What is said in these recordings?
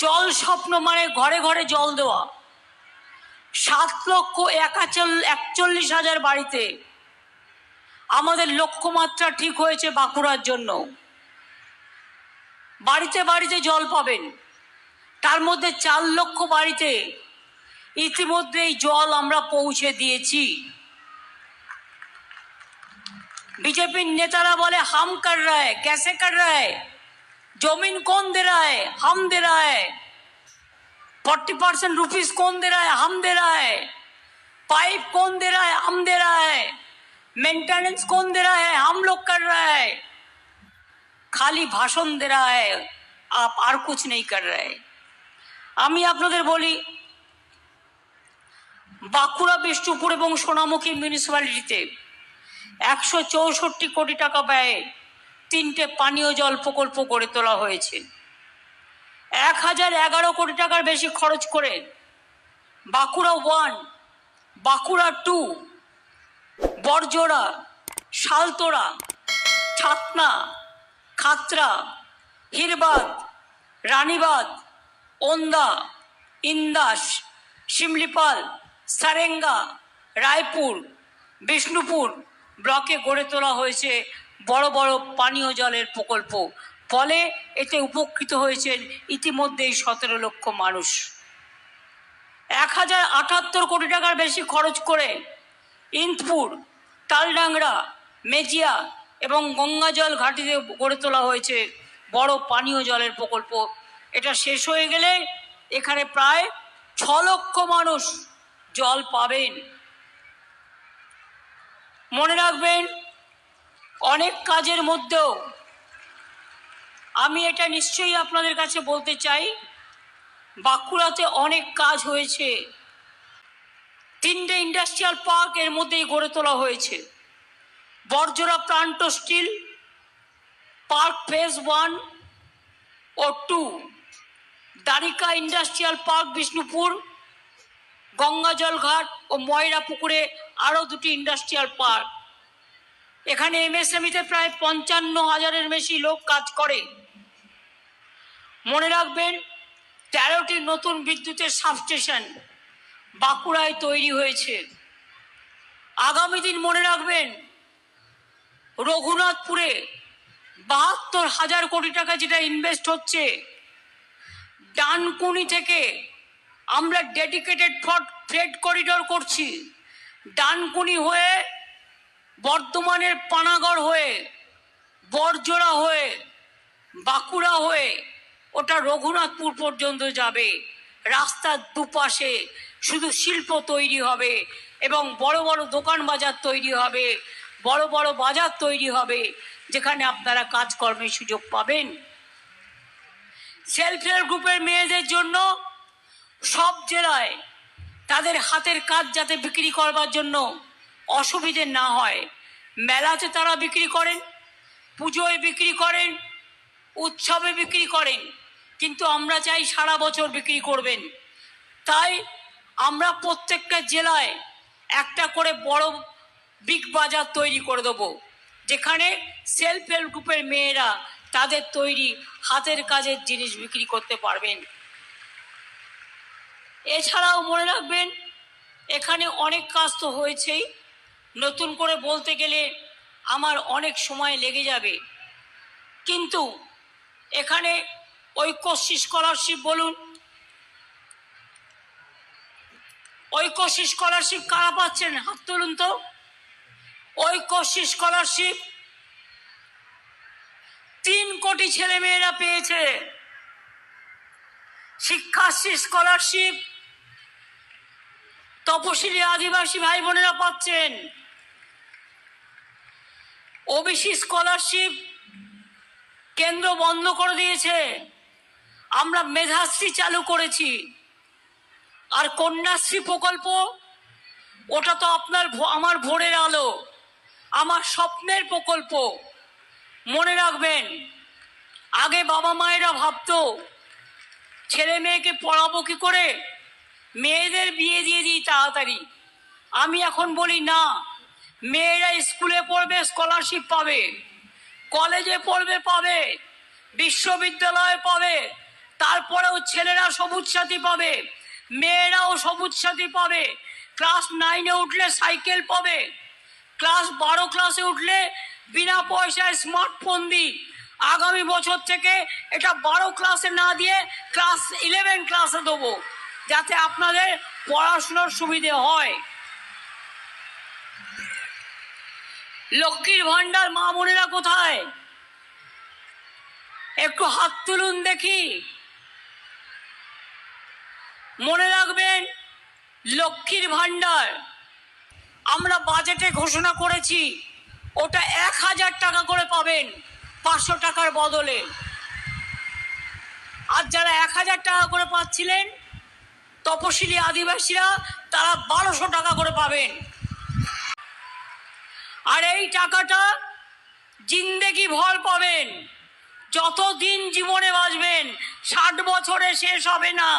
জল স্বপ্ন মানে ঘরে ঘরে জল দেওয়া। সাত লক্ষ একাচল, একচল্লিশ হাজার বাড়িতে। আমাদের লক্ষ্যমাত্রা ঠিক হয়েছে বাঁকুড়ার জন্য। বাড়িতে বাড়িতে জল পাবেন। তার মধ্যে চার লক্ষ বাড়িতে ইতিমধ্যেই জল আমরা পৌঁছে দিয়েছি। বিজেপির নেতারা বলে, হাম কার রায় ক্যাসে কার রায় जमीन कौन दे रहा है हम दे रहा है फोर्टी परसेंट रुपीज कौन दे रहा है हम दे रहा है पाइप कौन दे रहा है हम दे रहा है मेंटेनेंस कौन दे रहा है हम लोग कर रहा है खाली भाषण दे रहा है आप और कुछ नहीं कर रहे আমি আপনাদের বলি বাঁকুড়া বিষ্ণুপুর এবং সোনামুখী মিউনিসিপ্যালিটিতে একশো চৌষট্টি কোটি টাকা ব্যয়ে তিনটে পানীয় জল প্রকল্প গড়ে তোলা হয়েছে। এক হাজার এগারো কোটি টাকার বেশি খরচ করে বাঁকুড়া ওয়ান, বাঁকুড়া টু বরজোড়া শালতোড়া, ছাতনা, খাতরা, হিরবাদ, রানীবাদ, ওন্দা, ইন্দাস, শিমলিপাল, সারেঙ্গা, রায়পুর, বিষ্ণুপুর ব্লকে গড়ে তোলা হয়েছে বড় বড় পানীয় জলের প্রকল্প। ফলে এতে উপকৃত হয়েছেন ইতিমধ্যেই সতেরো লক্ষ মানুষ। এক হাজার আটাত্তর কোটি টাকার বেশি খরচ করে ইন্দপুর, তালডাংরা, মেজিয়া এবং গঙ্গাজল ঘাটিতে গড়ে তোলা হয়েছে বড় পানীয় জলের প্রকল্প। এটা শেষ হয়ে গেলে এখানে প্রায় ছ লক্ষ মানুষ জল পাবেন। মনে রাখবেন অনেক কাজের মধ্যেও আমি এটা নিশ্চয়ই আপনাদের কাছে বলতে চাই, বাঁকুড়াতে অনেক কাজ হয়েছে। তিনটে ইন্ডাস্ট্রিয়াল পার্কের মধ্যেই গড়ে তোলা হয়েছে। Barjora plant steel, park phase one ও two, Dwarika industrial park Bishnupur, Gangajal Ghat ও ময়রা পুকুরে আরও দুটি ইন্ডাস্ট্রিয়াল পার্ক। এখানে এমএসএমইতে প্রায় পঞ্চান্ন হাজারের বেশি লোক কাজ করে। মনে রাখবেন, তেরোটি নতুন বিদ্যুতের সাবস্টেশন বাঁকুড়ায় তৈরি হয়েছে। আগামী দিন মনে রাখবেন, রঘুনাথপুরে বাহাত্তর হাজার কোটি টাকা যেটা ইনভেস্ট হচ্ছে, ডানকুনি থেকে আমরা ডেডিকেটেড ফ্রেড করিডোর করছি। ডানকুনি হয়ে বর্ধমানের পানাগড় হয়ে, বরজোড়া হয়ে, বাঁকুড়া হয়ে, ওটা রঘুনাথপুর পর্যন্ত যাবে। রাস্তার দুপাশে শুধু শিল্প তৈরি হবে এবং বড় বড় দোকান বাজার তৈরি হবে, বড় বড় বাজার তৈরি হবে, যেখানে আপনারা কাজকর্মের সুযোগ পাবেন। সেলফ হেল্প গ্রুপের মেয়েদের জন্য সব জেলায় তাদের হাতের কাজ যাতে বিক্রি করবার জন্য অসুবিধে না হয়। মেলাতে তারা বিক্রি করেন, পুজোয় বিক্রি করেন, উৎসবে বিক্রি করেন, কিন্তু আমরা চাই সারা বছর বিক্রি করবেন। তাই আমরা প্রত্যেকটা জেলায় একটা করে বড় বিগ বাজার তৈরি করে দেবো, যেখানে সেলফ হেল্প গ্রুপের মেয়েরা তাদের তৈরি হাতের কাজের জিনিস বিক্রি করতে পারবেন। এছাড়াও মনে রাখবেন, এখানে অনেক কাজ তো হয়েছেই। নতুন করে বলতে গেলে আমার অনেক সময় লেগে যাবে। কিন্তু এখানে ঐক্যশ্রী স্কলারশিপ বলুন ঐক্যশ্রী স্কলারশিপ কারা পাচ্ছেন? হাত তুলুন তো। ঐক্যশ্রী স্কলারশিপ তিন কোটি ছেলে মেয়েরা পেয়েছে। শিক্ষাশ্রী স্কলারশিপ তপশিলি আদিবাসী ভাই বোনেরা পাচ্ছেন। ওবিসি স্কলারশিপ কেন্দ্র বন্ধ করে দিয়েছে। আমরা মেধাশ্রী চালু করেছি। আর কন্যাশ্রী প্রকল্প, ওটা তো আপনার আমার ভোরের আলো, আমার স্বপ্নের প্রকল্প। মনে রাখবেন, আগে বাবা মায়েরা ভাবতো, ছেলে মেয়েকে পড়াবো কি করে? মেয়েদের বিয়ে দিয়ে দিই তাড়াতাড়ি। আমি এখন বলি না। মেয়েরা স্কুলে পড়বে স্কলারশিপ পাবে কলেজে পড়বে, পাবে, বিশ্ববিদ্যালয়ে পাবে, তারপরেও ছেলেরা সবুজ সাথী পাবে, মেয়েরাও সবুজ সাথী পাবে ক্লাস নাইনে উঠলে সাইকেল পাবে ক্লাস বারো ক্লাসে উঠলে বিনা পয়সায় স্মার্টফোন দিই। আগামী বছর থেকে এটা বারো ক্লাসে না দিয়ে ক্লাস ইলেভেন ক্লাসে দেবো, যাতে আপনাদের পড়াশোনার সুবিধে হয়। লক্ষ্মীর ভাণ্ডার, মা বোনেরা কোথায়? একটু হাত তুলুন দেখি। মনে রাখবেন, লক্ষ্মীর ভাণ্ডার আমরা বাজেটে ঘোষণা করেছি, ওটা এক হাজার টাকা করে পাবেন পাঁচশো টাকার বদলে। আর যারা এক হাজার টাকা করে পাচ্ছিলেন, তপশিলি আদিবাসীরা, তারা বারোশো টাকা করে পাবেন। আর এই টাকাটা জিন্দেগি ভর পাবেন। যতদিন জীবনে বাঁচবেন, ষাট বছরে শেষ হবে না।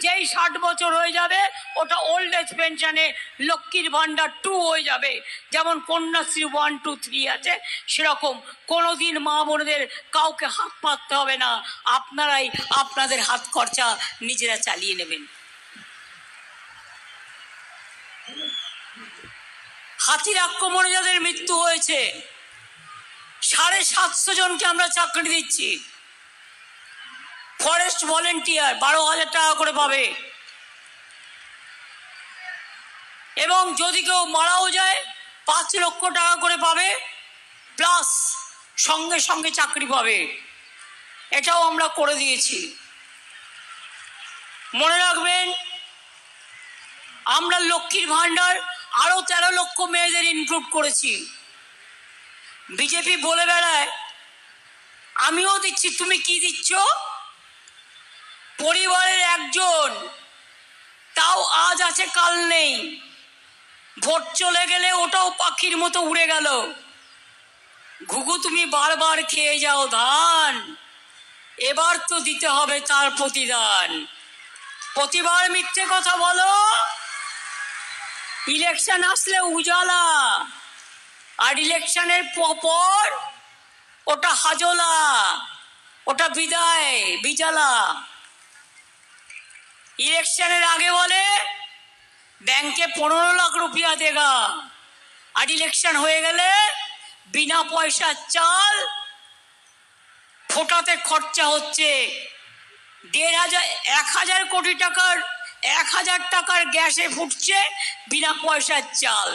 যেই ষাট বছর হয়ে যাবে, ওটা ওল্ড এজ পেনশনে লক্ষ্মীর ভাণ্ডার টু হয়ে যাবে। যেমন কন্যাশ্রী ওয়ান টু থ্রি আছে, সেরকম। কোনোদিন মা বোনদের কাউকে হাত পাততে হবে না। আপনারাই আপনাদের হাত খরচা নিজেরা চালিয়ে নেবেন। হাতির আক্রমণে যাদের মৃত্যু হয়েছে। সাড়ে সাতশো জনকে আমরা চাকরি দিচ্ছি। ফরেস্ট ভলেন্টিয়ার বারো হাজার টাকা করে পাবে। এবং যদি কেউ মারাও যায়, পাঁচ লক্ষ টাকা করে পাবে, প্লাস সঙ্গে সঙ্গে চাকরি পাবে। এটাও আমরা করে দিয়েছি। মনে রাখবেন, আমরা লক্ষ্মীর ভাণ্ডার আরও তেরো লক্ষ মেয়েদের ইনক্লুড করেছি। বিজেপি বলে বেড়ায়, আমিও দিচ্ছি, তুমি কি দিচ্ছ? পরিবারের একজন, তাও আজ আছে, কাল নেই। ভোট চলে গেলে ওটাও পাখির মতো উড়ে গেল। ঘুঘু, তুমি বারবার খেয়ে যাও ধান। এবার তো দিতে হবে তার প্রতিদান। প্রতিবার মিথ্যে কথা বলো। ইলেকশন আসলে উজালা। আর ইলেকশনের পর ওটা হাজলা। ওটা বিদায়, বিজালা। ইলেকশনের আগে বলে ব্যাংকে পনেরো লাখ রুপিয়া দেগা। আর ইলেকশন হয়ে গেলে বিনা পয়সার চাল ফোটাতে খরচা হচ্ছে। দেড় হাজার, এক হাজার কোটি টাকার এক হাজার টাকার গ্যাসে ফুটছে, বিনা পয়সার চাল।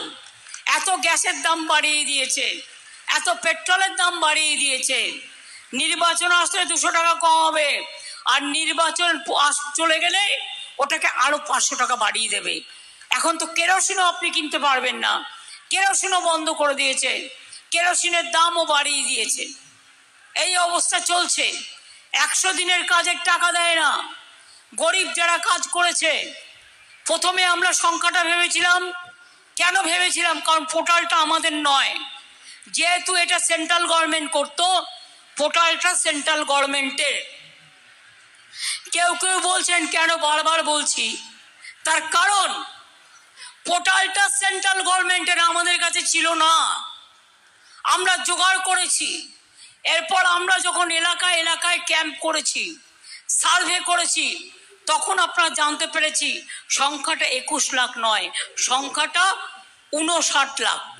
এত গ্যাসের দাম বাড়িয়ে দিয়েছে, এত পেট্রোলের দাম বাড়িয়ে দিয়েছে। নির্বাচন আসলে দুশো টাকা কম হবে আর নির্বাচন চলে গেলে ওটাকে আরও পাঁচশো টাকা বাড়িয়ে দেবে। এখন তো কেরোসিনও আপনি কিনতে পারবেন না। কেরোসিনও বন্ধ করে দিয়েছে, কেরোসিনের দামও বাড়িয়ে দিয়েছে। এই অবস্থা চলছে। একশো দিনের কাজের টাকা দেয় না। গরিব যারা কাজ করেছে, প্রথমে আমরা সংখ্যাটা ভেবেছিলাম, কেন ভেবেছিলাম? কারণ পোর্টালটা আমাদের নয়। যেহেতু এটা সেন্ট্রাল গভর্নমেন্ট করতো, পোর্টালটা সেন্ট্রাল গভর্নমেন্টের। কেউ কেউ বলছেন, কেন বারবার বলছি? তার কারণ, পোর্টালটা সেন্ট্রাল গভর্নমেন্টের আমাদের কাছে ছিল না। আমরা জোগাড় করেছি। এরপর আমরা যখন এলাকায় এলাকায় ক্যাম্প করেছি, সার্ভে করেছি তখন আপনারা জানতে পেরেছি, সংখ্যাটা একুশ লাখ নয়, সংখ্যাটা উনষাট লাখ।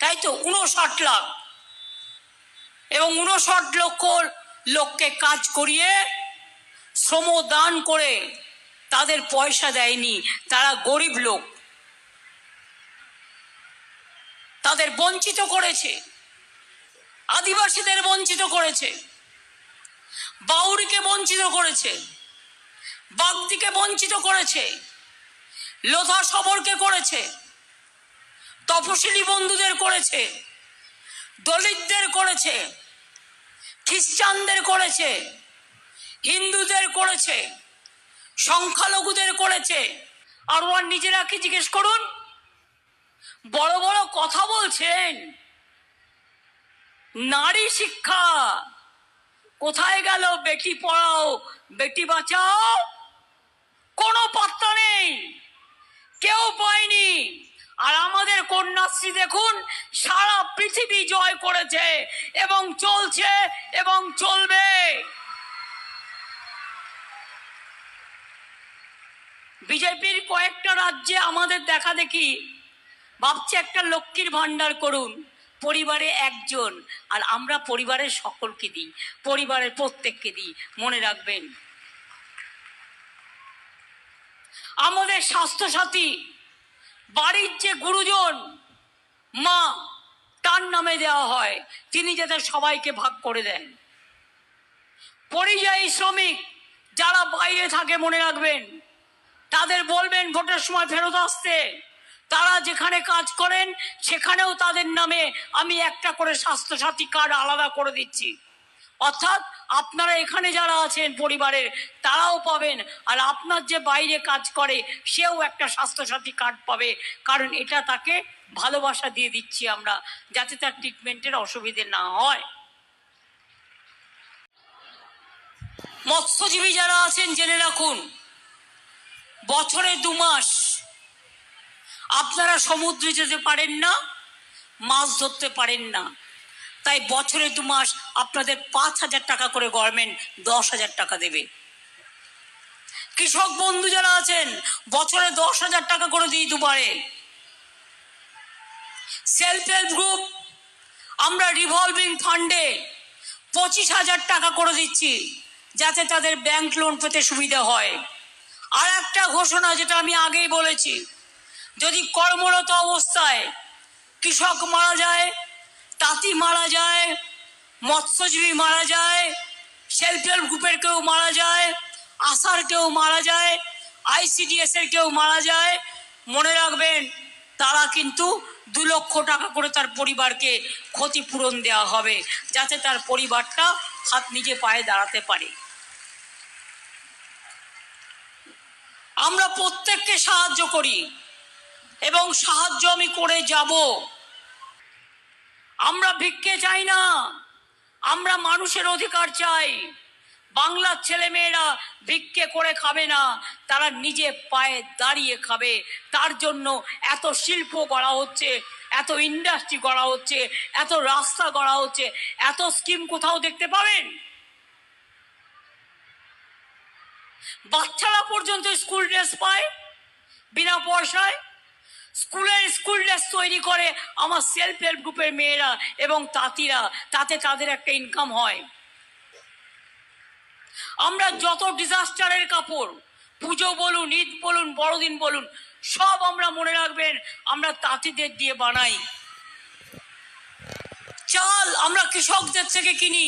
তাই তো? উনষাট লাখ। এবং উনষাট লক্ষ লোককে কাজ করিয়ে শ্রম দান করে তাদের পয়সা দেয়নি। তারা গরিব লোক। তাদের বঞ্চিত করেছে। আদিবাসীদের বঞ্চিত করেছে। বাউরিকে বঞ্চিত করেছে, বাগদিকে বঞ্চিত করেছে, লোধা সবরকে করেছে, তপশিলি বন্ধুদের করেছে, দলিতদের করেছে, খ্রিস্টানদের করেছে, হিন্দুদের করেছে, সংখ্যালঘুদের করেছে। আর ওনার নিজেরা কি জিজ্ঞেস করুন? বড় বড় কথা বলছেন। নারী শিক্ষা। কোথায় গেল? বেটি পড়াও, বেটি বাঁচাও। কোনো পাত্তা নেই। কেউ পায়নি। আর আমাদের কন্যাশ্রী দেখুন, সারা পৃথিবী জয় করেছে এবং চলছে এবং চলবে। বিজেপির কয়েকটা রাজ্যে আমাদের দেখা দেখি, ভাবছে একটা লক্ষ্মীর ভাণ্ডার করুন। পরিবারে একজন, আর আমরা পরিবারের সকলকে দিই, পরিবারের প্রত্যেককে দিই, মনে রাখবেন। আমাদের স্বাস্থ্যসাথী, বাড়ির যে গুরুজন, মা, তার নামে দেওয়া হয়, তিনি যাতে সবাইকে ভাগ করে দেন। পরিযায়ী শ্রমিক, যারা বাইরে থাকে, মনে রাখবেন, তাদের বলবেন, ভোটের সময় ফেরত আসতে। তারা যেখানে কাজ করেন, সেখানেও তাদের নামে আমি একটা করে স্বাস্থ্যসাথী কার্ড আলাদা করে দিচ্ছি। অর্থাৎ আপনারা এখানে যারা আছেন পরিবারের, তারাও পাবেন। আর আপনার যে বাইরে কাজ করে, সেও একটা স্বাস্থ্যসাথী কার্ড পাবে। কারণ এটা তাকে ভালোবাসা দিয়ে দিচ্ছি আমরা, যাতে তার ট্রিটমেন্টের অসুবিধে না হয়। মৎস্যজীবী যারা আছেন, জেনে রাখুন, বছরে দু মাস আপনারা সমুদ্রে যেতে পারেন না, মাছ ধরতে পারেন না। তাই বছরে দু মাস আপনাদের পাঁচ হাজার টাকা করে গভর্নমেন্ট দশ হাজার টাকা দেবে। কৃষক বন্ধু যারা আছেন, বছরে দশ হাজার টাকা করে দিই দুবারে। সেলফ হেল্প গ্রুপ আমরা রিভলভিং ফান্ডে পঁচিশ হাজার টাকা করে দিচ্ছি, যাতে তাদের ব্যাংক লোন পেতে সুবিধা হয়। আর একটা ঘোষণা যেটা আমি আগেই বলেছি যদি কর্মরত অবস্থায় কৃষক মারা যায়, তাঁতি মারা যায়, মৎস্যজীবী মারা যায় সেলফ হেল্প গ্রুপের কেউ মারা যায় আশার কেউ মারা যায় আইসিডিএস এর কেউ মারা যায়, মনে রাখবেন তারা কিন্তু দু লক্ষ টাকা করে তার পরিবারকে ক্ষতিপূরণ দেওয়া হবে, যাতে তার পরিবারটা হাত নিজে পায়ে দাঁড়াতে পারে। আমরা প্রত্যেককে সাহায্য করি। এবং সাহায্য আমি করে যাব। আমরা ভিক্ষে চাই না। আমরা মানুষের অধিকার চাই। বাংলার ছেলে মেয়েরা ভিক্ষে করে খাবে না, তারা নিজে পায়ে দাঁড়িয়ে খাবে। তার জন্য এত শিল্প করা হচ্ছে, এত ইন্ডাস্ট্রি করা হচ্ছে, এত রাস্তা গড়া হচ্ছে, এত স্কিম কোথাও দেখতে পাবেন? বাচ্চারা পর্যন্ত স্কুল ড্রেস পায়, বিনা পয়সায় স্কুলের স্কুল ড্রেস তৈরি করে আমার সেলফ হেল্প গ্রুপের মেয়েরা এবং তাঁতিরা, তাতে তাদের একটা ইনকাম হয়। আমরা যত ডিজাস্টারের কাপড়, পুজো বলুন, ঈদ বলুন, বড়দিন বলুন, সব আমরা মনে রাখবেন, আমরা তাঁতিদের দিয়ে বানাই। চাল আমরা কৃষকদের থেকে কিনি।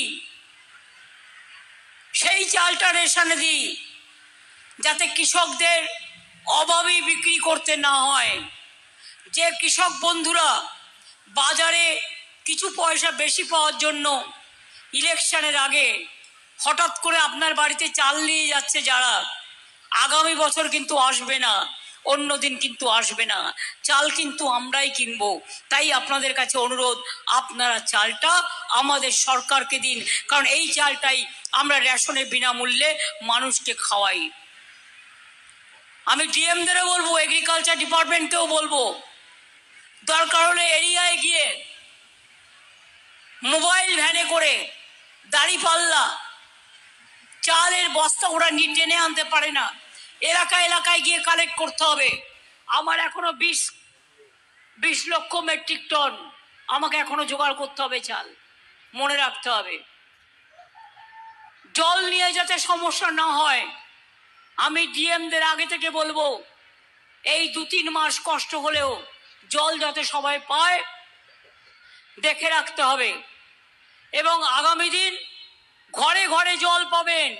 সেই চালটা রেশনে দিই, যাতে কৃষকদের অভাবী বিক্রি করতে না হয়। যে কৃষক বন্ধুরা বাজারে কিছু পয়সা বেশি পাওয়ার জন্য ইলেকশনের আগে হঠাৎ করে আপনার বাড়িতে চাল নিয়ে যাচ্ছে যারা, আগামী বছর কিন্তু আসবে না, অন্য দিন কিন্তু আসবে না। চাল কিন্তু আমরাই কিনবো। তাই আপনাদের কাছে অনুরোধ, আপনারা চালটা আমাদের সরকারকে দিন। কারণ এই চালটাই আমরা রেশনে বিনামূল্যে মানুষকে খাওয়াই। আমি ডিএমদেরও বলব এগ্রিকালচার ডিপার্টমেন্টকেও বলব। দরকার হলে এরিয়ায় গিয়ে মোবাইল ভ্যানে করে দাড়ি পাল্লা চালের বস্তা ওরা নিয়ে টেনে আনতে পারে না। এলাকা এলাকায় গিয়ে কালেক্ট করতে হবে। আমার এখনও বিশ বিশ লক্ষ মেট্রিক টন আমাকে এখনও জোগাড় করতে হবে চাল। মনে রাখতে হবে। জল নিয়ে যাতে সমস্যা না হয়, আমি ডিএমদের আগে থেকে বলব, এই দু তিন মাস কষ্ট হলেও জল যাতে সবাই পায়, দেখে রাখতে হবে। এবং আগামী দিন ঘরে ঘরে জল পাবেন,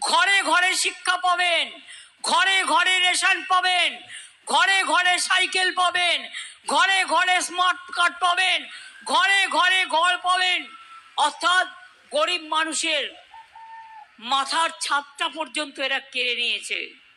ঘরে ঘরে শিক্ষা পাবেন, ঘরে ঘরে রেশন পাবেন, ঘরে ঘরে সাইকেল পাবেন, ঘরে ঘরে স্মার্ট কার্ড পাবেন, ঘরে ঘরে ঘর পাবেন। অর্থাৎ গরিব মানুষের মাথার ছাদটা পর্যন্ত এরা কেড়ে নিয়েছে।